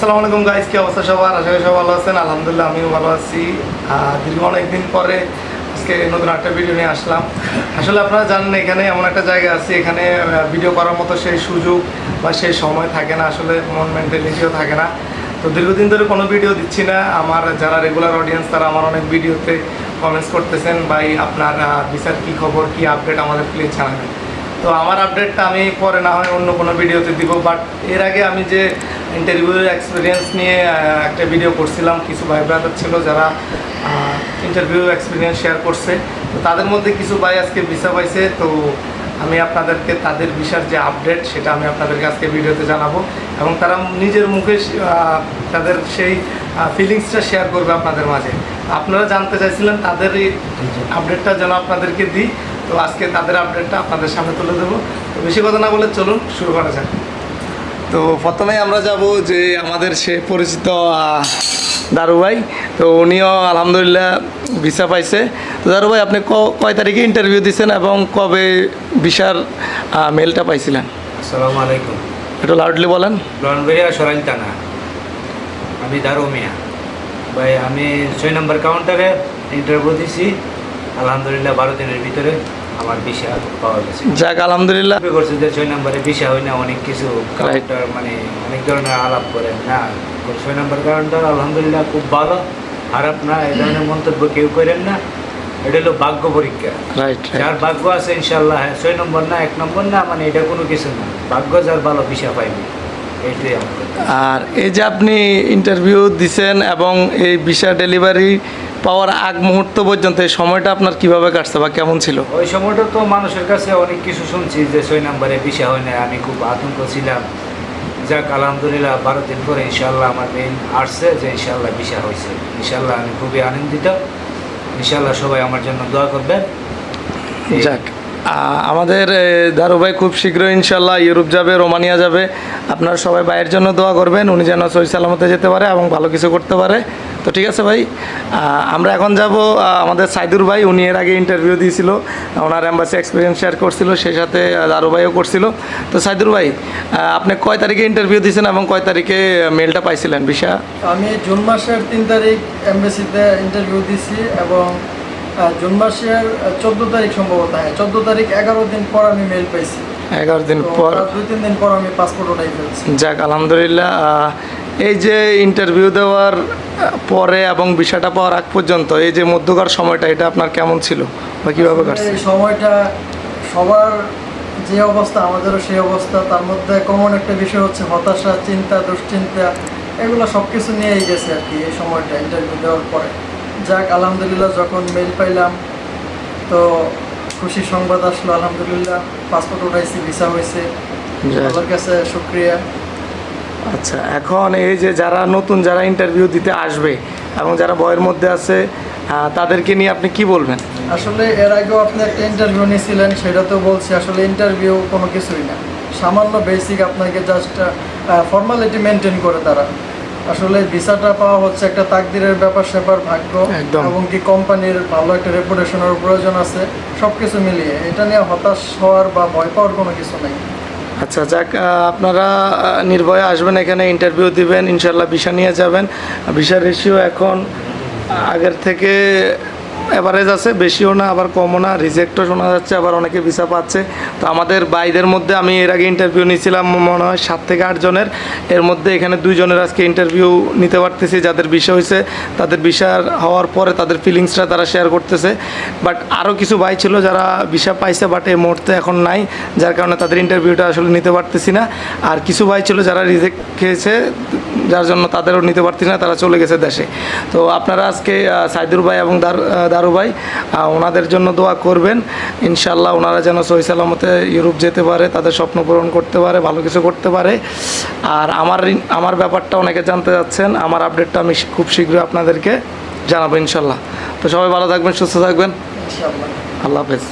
আসসালামু আলাইকুম গাইস কি অবস্থা সবার? আশা করি সবাই ভালো আছেন, আলহামদুলিল্লাহ আমিও ভালো আছি। দীর্ঘ অনেকদিন পরে আজকে নতুন একটা ভিডিও নিয়ে আসলাম। আসলে আপনারা জানেন এখানে এমন একটা জায়গা আছে, এখানে ভিডিও করার মতো সেই সুযোগ বা সেই সময় থাকে না, আসলে মন মেন্টালিটিও থাকে না। তো দীর্ঘদিন ধরে কোনো ভিডিও দিচ্ছি না। আমার যারা রেগুলার অডিয়েন্স তারা আমার অনেক ভিডিওতে কমেন্টস করতেছেন, ভাই, আপনার বিচার কী খবর? কী আপডেট আমাদের প্লিজ জানাবেন? তো আমার আপডেটটা আমি পরে না হয় অন্য কোনো ভিডিওতে দিব বাট এর আগে আমি যে ইন্টারভিউর এক্সপিরিয়েন্স নিয়ে একটা ভিডিও করছিলাম। কিছু ভাই ব্রাদার ছিল যারা ইন্টারভিউ এক্সপিরিয়েন্স শেয়ার করছে। তো তাদের মধ্যে কিছু ভাই আজকে ভিসা পাইছে। তো আমি আপনাদেরকে তাদের ভিসার যে আপডেট সেটা আমি আপনাদেরকে আজকে ভিডিওতে জানাব। এবং তারা নিজের মুখে তাদের সেই ফিলিংসটা শেয়ার করবে আপনাদের মাঝে। আপনারা জানতে চাইছিলেন, তাদের এই আপডেটটা যেন আপনাদেরকে দিই। তো আজকে তাদের আপডেটটা আপনাদের সামনে তুলে দেবো তো বেশি কথা না বলে চলুন, শুরু করা যাক। তো প্রথমে আমরা যাব যে আমাদের সে পরিচিত দারু ভাই। তো উনিও আলহামদুলিল্লাহ ভিসা পাইছে। তো দারু ভাই আপনি ক- কয় তারিখে ইন্টারভিউ দিয়েছেন এবং কবে ভিসার মেলটা পাইছিলেন? আসসালামু আলাইকুম। একটু লাউডলি বলেন। ব্রাউনবেরিয়া সরাইল টানা আমি দারু মিয়া। ভাই আমি ছয় নম্বর কাউন্টারে ইন্টারভিউ দিছি। আলহামদুলিল্লাহ বারো দিনের ভিতরে। আমার ভিসা পাওয়া গেছে। যাক আলহামদুলিল্লাহ। করছে যে ছয় নম্বরে ভিসা হয় না অনেক কিছু কাউন্টার মানে অনেক ধরনের আলাপ করে না। ছয় নম্বর কাউন্টার আলহামদুলিল্লাহ খুব ভালো খারাপ না এই ধরনের মন্তব্য কেউ করেন না। এটা হলো ভাগ্য পরীক্ষা। রাইট যার ভাগ্য আছে ইনশাল্লাহ হ্যাঁ ছয় নম্বর না এক নম্বর না মানে এটা কোনো কিছু না। ভাগ্য যার ভালো ভিসা পাইবে। এইটাই আমার আর এই যে আপনি ইন্টারভিউ দিছেন এবং এই ভিসা ডেলিভারি পাওয়ার আগ মুহূর্ত পর্যন্ত এই সময়টা আপনার কীভাবে কাটছে বা কেমন ছিল? ওই সময়টা তো মানুষের কাছে অনেক কিছু শুনছি যে ছয় নম্বরে ভিসা হয় না আমি খুব আতঙ্ক ছিলাম। যাক আলহামদুলিল্লাহ বারো দিন পরে ইনশাল্লাহ আমার মেইন আসছে যে ইনশাল্লাহ ভিসা হয়েছে। ইনশাল্লাহ আমি খুবই আনন্দিত। ইনশাল্লাহ সবাই আমার জন্য দোয়া করবেন। যাক আমাদের দারু ভাই খুব শীঘ্রই ইনশাল্লাহ ইউরোপ যাবে রোমানিয়া যাবে। আপনারা সবাই ভাইয়ের জন্য দোয়া করবেন উনি যেন সহি সালামতে যেতে পারে এবং ভালো কিছু করতে পারে। তো ঠিক আছে ভাই আমরা এখন যাব আমাদের সাইদুর ভাই উনি এর আগে ইন্টারভিউ দিয়েছিল ওনার অ্যাম্বাসি এক্সপিরিয়েন্স শেয়ার করছিল সেই সাথে দারু ভাইও করছিল। তো সাইদুর ভাই আপনি কয় তারিখে ইন্টারভিউ দিয়েছেন এবং কয় তারিখে মেলটা পাইছিলেন বিষা? আমি জুন মাসের তিন তারিখ এমবেসিতে ইন্টারভিউ দিছি এবং জুন মাসের চোদ্দ তারিখ সম্ভবত হ্যাঁ চোদ্দ তারিখ এগারো দিন পর আমি মেল পাইছি। এগারো দিন পর। দুই তিন দিন পর আমি পাসপোর্ট ওঠাই ফেলছি। যাক আলহামদুলিল্লাহ এই যে ইন্টারভিউ দেওয়ার পরে এবং বিষয়টা পাওয়ার আগ পর্যন্ত এই যে মধ্যকার সময়টা এটা আপনার কেমন ছিল? বা কীভাবে কাটছে? সময়টা সবার যে অবস্থা আমাদেরও সেই অবস্থা তার মধ্যে কমন একটা বিষয় হচ্ছে হতাশা চিন্তা দুশ্চিন্তা এগুলো সব কিছু নিয়েই গেছে আর কি এই সময়টা ইন্টারভিউ দেওয়ার পরে। যাক আলহামদুলিল্লাহ যখন মেল পাইলাম তো খুশি সংবাদ আসলো আলহামদুলিল্লাহ পাসপোর্ট উঠাইছি ভিসা হয়েছে আল্লাহর কাছে শুক্রিয়া। আচ্ছা এখন এই যে যারা নতুন যারা ইন্টারভিউ দিতে আসবে এবং যারা বয়ের মধ্যে আছে তাদেরকে নিয়ে আপনি কি বলবেন? আসলে এর আগেও আপনি একটা ইন্টারভিউ নিয়েছিলেন সেটা তো বলছি আসলে ইন্টারভিউ কোনো কিছুই না। সামান্য বেসিক আপনাকে জাস্ট ফর্মালিটি মেনটেন করে তারা। আসলে ভিসাটা পাওয়া হচ্ছে একটা তাকদিরের ব্যাপার স্যাপার ভাগ্য। এবং কি কোম্পানির ভালো একটা রেপুটেশনের প্রয়োজন আছে সব কিছু মিলিয়ে। এটা নিয়ে হতাশ হওয়ার বা ভয় পাওয়ার কোনো কিছু নেই। আচ্ছা যাক আপনারা নির্ভয়ে আসবেন এখানে ইন্টারভিউ দিবেন ইনশাল্লাহ ভিসা নিয়ে যাবেন। ভিসা রেশিও এখন আগের থেকে অ্যাভারেজ আছে বেশিও না আবার কমও না রিজেক্টও শোনা যাচ্ছে আবার অনেকে ভিসা পাচ্ছে। তো আমাদের বাইদের মধ্যে আমি এর আগে ইন্টারভিউ নিয়েছিলাম মনে হয় সাত থেকে আট জনের। এর মধ্যে এখানে দুইজনের আজকে ইন্টারভিউ নিতে পারতেছি যাদের বিষয় হয়েছে। তাদের বিষয় হওয়ার পরে তাদের ফিলিংসটা তারা শেয়ার করতেছে। বাট আরও কিছু ভাই ছিল যারা ভিসা পাইছে বাট এই মুহূর্তে এখন নাই। যার কারণে তাদের ইন্টারভিউটা আসলে নিতে পারতেছি না। আর কিছু ভাই ছিল যারা রিজেক্ট খেয়েছে যার জন্য তাদেরও নিতে পারতেছি না তারা চলে গেছে দেশে। তো আপনারা আজকে সাইদুর ভাই এবং আহ, দারু ভাই ওনাদের জন্য দোয়া করবেন। ইনশাল্লাহ ওনারা যেন সহি সালামতে ইউরোপ যেতে পারে তাদের স্বপ্ন পূরণ করতে পারে ভালো কিছু করতে পারে। আর আমার আমার ব্যাপারটা অনেকে জানতে যাচ্ছেন আমার আপডেটটা আমি খুব শীঘ্রই আপনাদেরকে জানাব ইনশাল্লাহ তো সবাই ভালো থাকবেন সুস্থ থাকবেন। আল্লাহ হাফেজ।